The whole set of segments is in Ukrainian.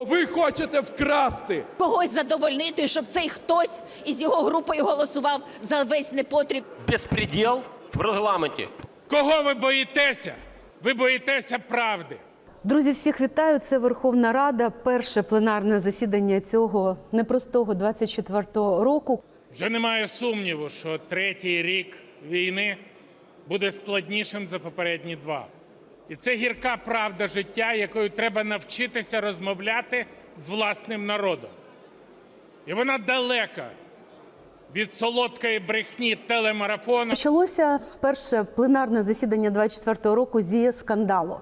Ви хочете вкрасти. когось задовольнити, щоб цей хтось із його групою голосував за весь непотріб. Беспредел в регламенте. Кого ви боїтеся? Ви боїтеся правди. Друзі, всіх вітаю. Це Верховна Рада. Перше пленарне засідання цього непростого 24-го року. Вже немає сумніву, що третій рік війни буде складнішим за попередні два. І це гірка правда життя, якою треба навчитися розмовляти з власним народом. І вона далека від солодкої брехні телемарафону. Почалося перше пленарне засідання 24-го року зі скандалу.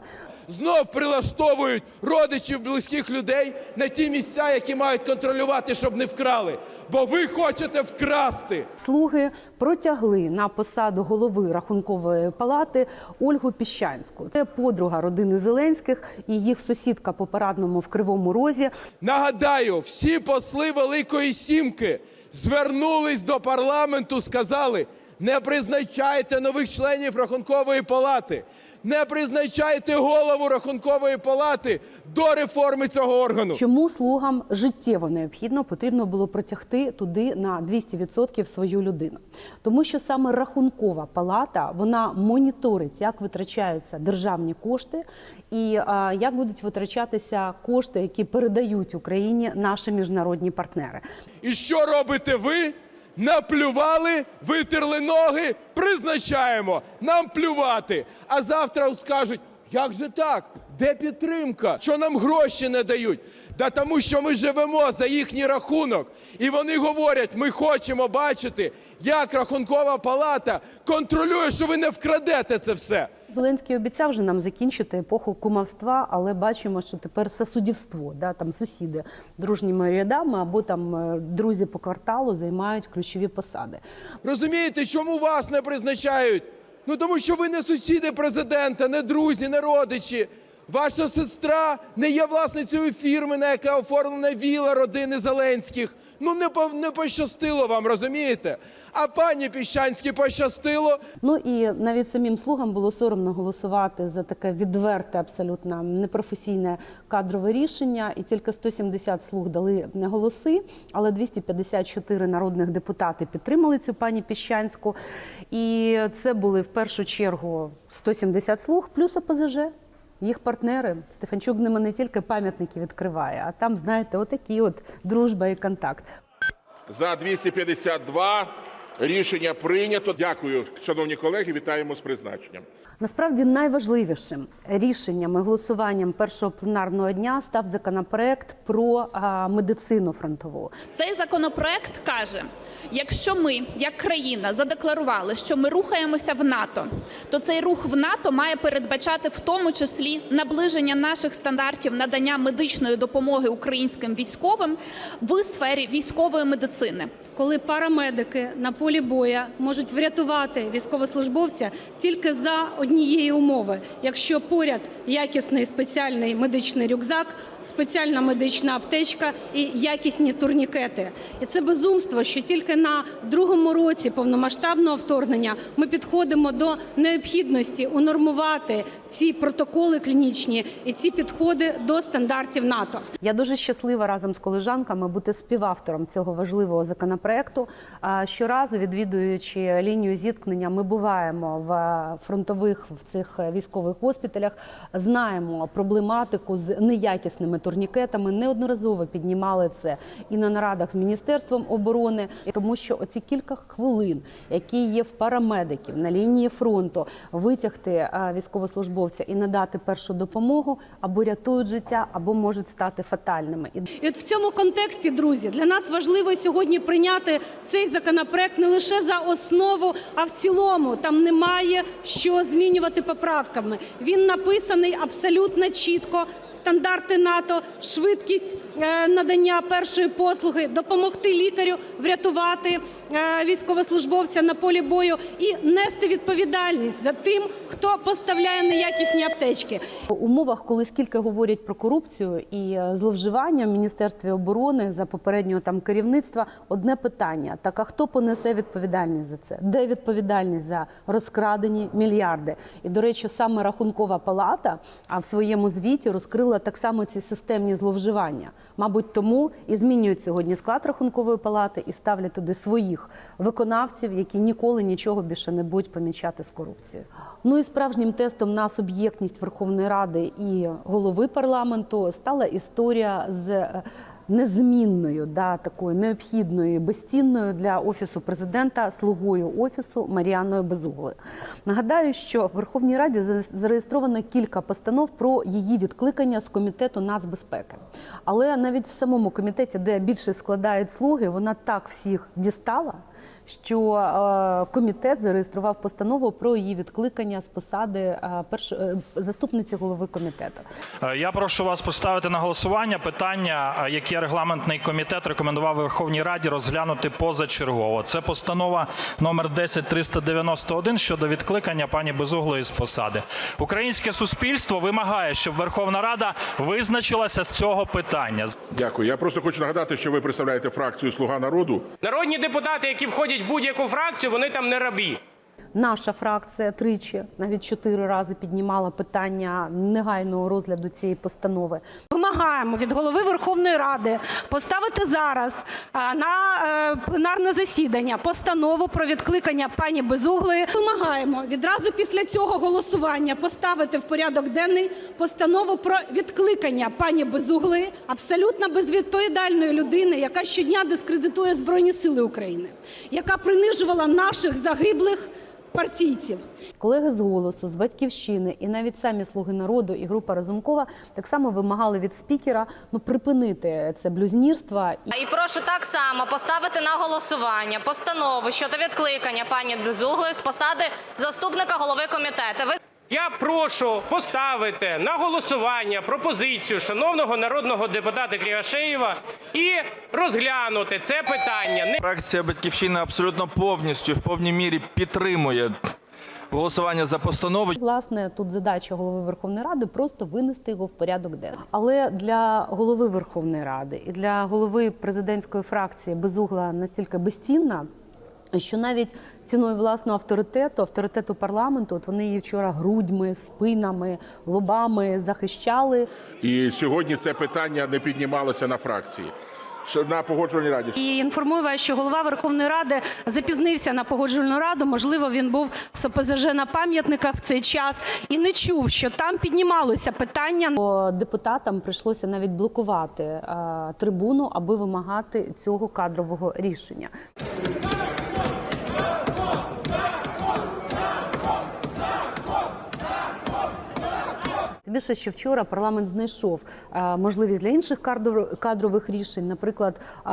Знов прилаштовують родичів близьких людей на ті місця, які мають контролювати, щоб не вкрали. Бо ви хочете вкрасти. Слуги протягли на посаду голови рахункової палати Ольгу Піщанську. Це подруга родини Зеленських і їх сусідка по парадному в Кривому Розі. Нагадаю, всі посли Великої Сімки звернулись до парламенту, сказали: не призначайте нових членів рахункової палати, не призначайте голову рахункової палати до реформи цього органу. Чому слугам життєво необхідно потрібно було протягти туди на 200% свою людину? Тому що саме рахункова палата вона моніторить, як витрачаються державні кошти і а, як будуть витрачатися кошти, які передають Україні наші міжнародні партнери. І що робите ви? Наплювали, витерли ноги, призначаємо. Нам плювати. А завтра скажуть, як же так? Де підтримка? Що нам гроші не дають? Да тому що ми живемо за їхній рахунок. І вони говорять, ми хочемо бачити, як рахункова палата контролює, що ви не вкрадете це все. Зеленський обіцяв же нам закінчити епоху кумовства, але бачимо, що тепер сосудівство, да, там сусіди дружніми рядами або там е, друзі по кварталу займають ключові посади. Розумієте, чому вас не призначають? Ну тому що ви не сусіди президента, не друзі, не родичі. Ваша сестра не є власницею фірми, на яка оформлена віла родини Зеленських. Ну не по- не пощастило вам, розумієте? А пані Піщанській пощастило. Ну і навіть самим слугам було соромно голосувати за таке відверте, абсолютно непрофесійне кадрове рішення. І тільки 170 слуг дали голоси, але 254 народних депутати підтримали цю пані Піщанську. І це були в першу чергу 170 слуг плюс ОПЗЖ. Їх партнери Стефанчук з ними не тільки пам'ятники відкриває, а там, знаєте, отакі от дружба і контакт. За 252 рішення прийнято. Дякую, шановні колеги. Вітаємо з призначенням. Насправді найважливішим рішенням і голосуванням першого пленарного дня став законопроект про а, медицину фронтову. Цей законопроект каже: якщо ми, як країна, задекларували, що ми рухаємося в НАТО, то цей рух в НАТО має передбачати в тому числі наближення наших стандартів надання медичної допомоги українським військовим в сфері військової медицини. коли парамедики на полі боя можуть врятувати військовослужбовця тільки за однієї умови, якщо поряд якісний спеціальний медичний рюкзак, спеціальна медична аптечка і якісні турнікети. І це безумство, що тільки на другому році повномасштабного вторгнення ми підходимо до необхідності унормувати ці протоколи клінічні і ці підходи до стандартів НАТО. Я дуже щаслива разом з колежанками бути співавтором цього важливого законопроекту. А, Щоразу відвідуючи лінію зіткнення, ми буваємо в фронтових в цих військових госпіталях, знаємо проблематику з неякісними турнікетами. Неодноразово піднімали це і на нарадах з міністерством оборони, тому що оці кілька хвилин, які є в парамедиків на лінії фронту, витягти е, військовослужбовця і надати першу допомогу або рятують життя, або можуть стати фатальними. І от в цьому контексті, друзі, для нас важливо сьогодні прийняти цей законопроект не лише за основу, а в цілому. Там немає що змінювати поправками. Він написаний абсолютно чітко. Стандарти НАТО, швидкість е, надання першої послуги, допомогти лікарю врятувати е, військовослужбовця на полі бою і нести відповідальність за тим, хто поставляє неякісні аптечки. В умовах, коли скільки говорять про корупцію і е, зловживання в міністерстві оборони за попереднього там керівництва, одне питання: так а хто понесе відповідальність за це? Де відповідальність за розкрадені мільярди? І до речі, саме рахункова палата в своєму звіті розкрила так само ці системні зловживання. Мабуть, тому і змінюють сьогодні склад рахункової палати і ставлять туди своїх виконавців, які ніколи нічого більше не будуть помічати з корупцією. Ну і справжнім тестом на суб'єктність Верховної Ради і голови парламенту стала історія з. Незмінною, да, такою необхідною, безцінною для офісу президента слугою офісу Маріаною Безуглою. Нагадаю, що в Верховній Раді за- зареєстровано кілька постанов про її відкликання з комітету нацбезпеки. Але навіть в самому комітеті, де більше складають слуги, вона так всіх дістала, що е, комітет зареєстрував постанову про її відкликання з посади е, перш... е, заступниці голови комітету. Я прошу вас поставити на голосування питання, яке регламентний комітет рекомендував Верховній Раді розглянути позачергово. Це постанова номер 10391 щодо відкликання пані Безуглої з посади. Українське суспільство вимагає, щоб Верховна Рада визначилася з цього питання. Дякую. Я просто хочу нагадати, що ви представляєте фракцію Слуга народу. Народні депутати, які входять в будь-яку фракцію, вони там не рабі. Наша фракція тричі, навіть чотири рази піднімала питання негайного розгляду цієї постанови. Вимагаємо від голови Верховної Ради поставити зараз на е, пленарне засідання постанову про відкликання пані Безуглої. Вимагаємо відразу після цього голосування поставити в порядок денний постанову про відкликання пані Безуглої, абсолютно безвідповідальної людини, яка щодня дискредитує Збройні Сили України, яка принижувала наших загиблих партійців. Колеги з голосу, з батьківщини і навіть самі слуги народу і група Разумкова так само вимагали від спікера ну припинити це блюзнірство. І прошу так само поставити на голосування постанову щодо відкликання пані Безуглої з посади заступника голови комітету. Ви Я прошу поставити на голосування пропозицію шановного народного депутата Кривошеєва і розглянути це питання. Не Фракція Батьківщина абсолютно повністю в повній мірі підтримує голосування за постанову. Власне, тут задача голови Верховної Ради просто винести його в порядок денний. Але для голови Верховної Ради і для голови президентської фракції безугла настільки безцінна. Що навіть ціною власного авторитету, авторитету парламенту, от вони її вчора грудьми, спинами, лобами захищали. І сьогодні це питання не піднімалося на фракції. Що на погоджувальній раді. І інформую вас, що голова Верховної Ради запізнився на погоджувальну раду. Можливо, він був з ОПЗЖ на пам'ятниках в цей час і не чув, що там піднімалося питання. Бо депутатам прийшлося навіть блокувати трибуну, аби вимагати цього кадрового рішення. Більше, що вчора парламент знайшов е, можливість для інших кадр- кадрових рішень, наприклад, е,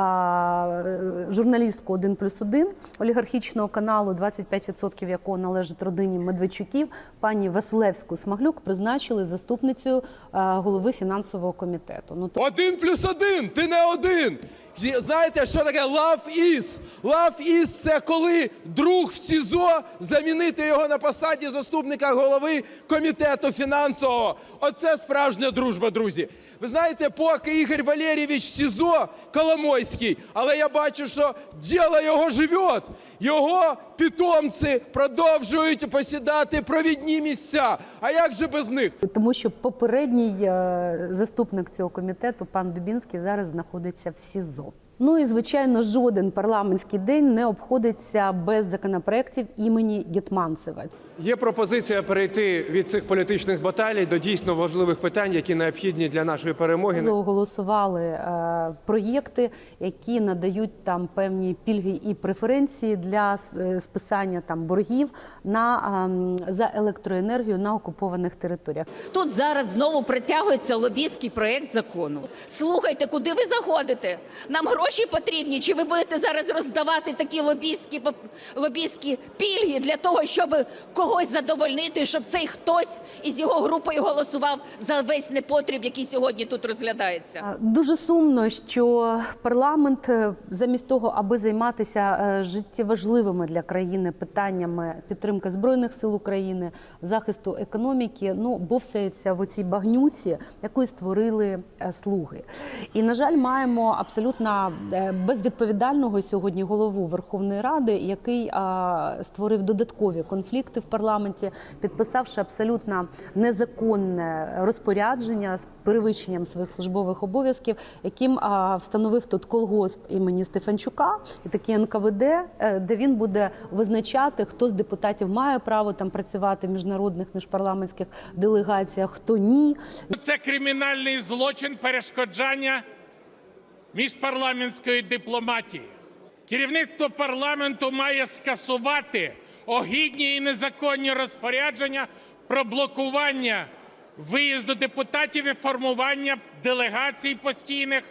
журналістку «1 плюс 1» олігархічного каналу, 25% якого належить родині Медведчуків, пані Василевську Смаглюк призначили заступницею е, голови фінансового комітету. Ну то Один плюс один, ти не один. Знаєте, що таке love is? Love is – це коли друг в СІЗО замінити його на посаді заступника голови комітету фінансового. Оце справжня дружба, друзі. Ви знаєте, поки Ігор Валерійович в СІЗО Коломойський, але я бачу, що діло його живе. Його питомці продовжують посідати провідні місця. А як же без них? тому, що попередній е, заступник цього комітету, пан Дубінський, зараз знаходиться в СІЗО. resolve. Ну і звичайно, жоден парламентський день не обходиться без законопроєктів імені Гетманцева. Є пропозиція перейти від цих політичних баталій до дійсно важливих питань, які необхідні для нашої перемоги. Голосували е, проєкти, які надають там певні пільги і преференції для е, списання там боргів на ем, за електроенергію на окупованих територіях. Тут зараз знову притягується лобістський проект закону. Слухайте, куди ви заходите? Нам гроші потрібні? Чи ви будете зараз роздавати такі лобістські поп- лобістські пільги для того, щоб когось задовольнити, щоб цей хтось із його групою голосував за весь непотріб, який сьогодні тут розглядається. Дуже сумно, що парламент е, замість того, аби займатися е, життєважливими для країни питаннями підтримки збройних сил України, захисту економіки, ну бовсається в оцій багнюці, яку створили е, слуги. І на жаль, маємо абсолютно безвідповідального сьогодні голову Верховної Ради, який створив додаткові конфлікти в парламенті, підписавши абсолютно незаконне розпорядження з перевищенням своїх службових обов'язків, яким встановив тут колгосп імені Стефанчука і такі НКВД, е, де він буде визначати, хто з депутатів має право там працювати в міжнародних міжпарламентських делегаціях, хто ні. Це кримінальний злочин перешкоджання міжпарламентської дипломатії. Керівництво парламенту має скасувати огідні і незаконні розпорядження про блокування виїзду депутатів і формування делегацій постійних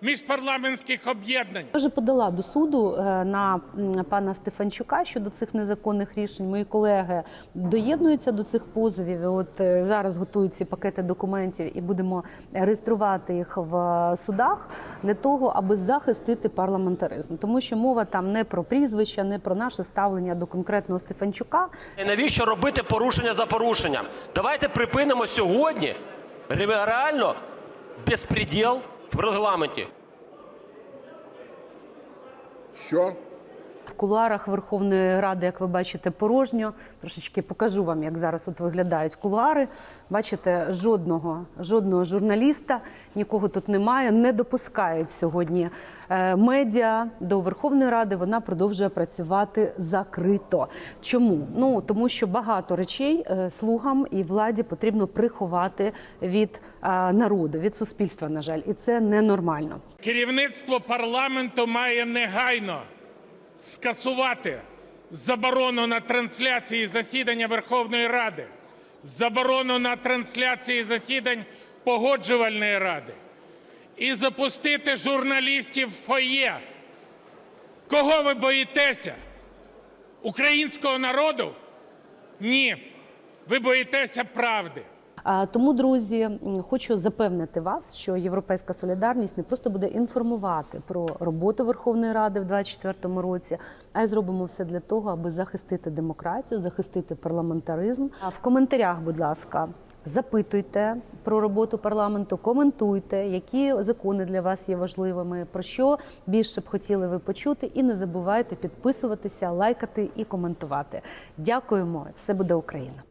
міжпарламентських об'єднань. Я вже подала до суду е, на пана Стефанчука щодо цих незаконних рішень. Мої колеги доєднуються до цих позовів. І От е, зараз готують ці пакети документів і будемо реєструвати їх в е, судах для того, аби захистити парламентаризм, тому що мова там не про прізвища, не про наше ставлення до конкретного Стефанчука. І навіщо робити порушення за порушенням? Давайте припинимо сьогодні ре- реально безпреділ в регламенті. Що? В кулуарах Верховної Ради, як ви бачите, порожньо. Трошечки покажу вам, як зараз тут виглядають кулуари. Бачите, жодного, жодного журналіста, нікого тут немає. Не допускають сьогодні е, медіа до Верховної Ради. Вона продовжує працювати закрито. Чому? Ну тому що багато речей е, слугам і владі потрібно приховати від е, народу, від суспільства. На жаль, і це ненормально. Керівництво парламенту має негайно скасувати заборону на трансляції засідання Верховної Ради, заборону на трансляції засідань Погоджувальної ради і запустити журналістів в фоє. Кого ви боїтеся? Українського народу? Ні. Ви боїтеся правди. Тому, друзі, хочу запевнити вас, що Європейська солідарність не просто буде інформувати про роботу Верховної Ради в 2024 році, а й зробимо все для того, аби захистити демократію, захистити парламентаризм. В коментарях, будь ласка. Запитуйте про роботу парламенту, коментуйте, які закони для вас є важливими, про що більше б хотіли ви почути, і не забувайте підписуватися, лайкати і коментувати. Дякуємо! Все буде Україна!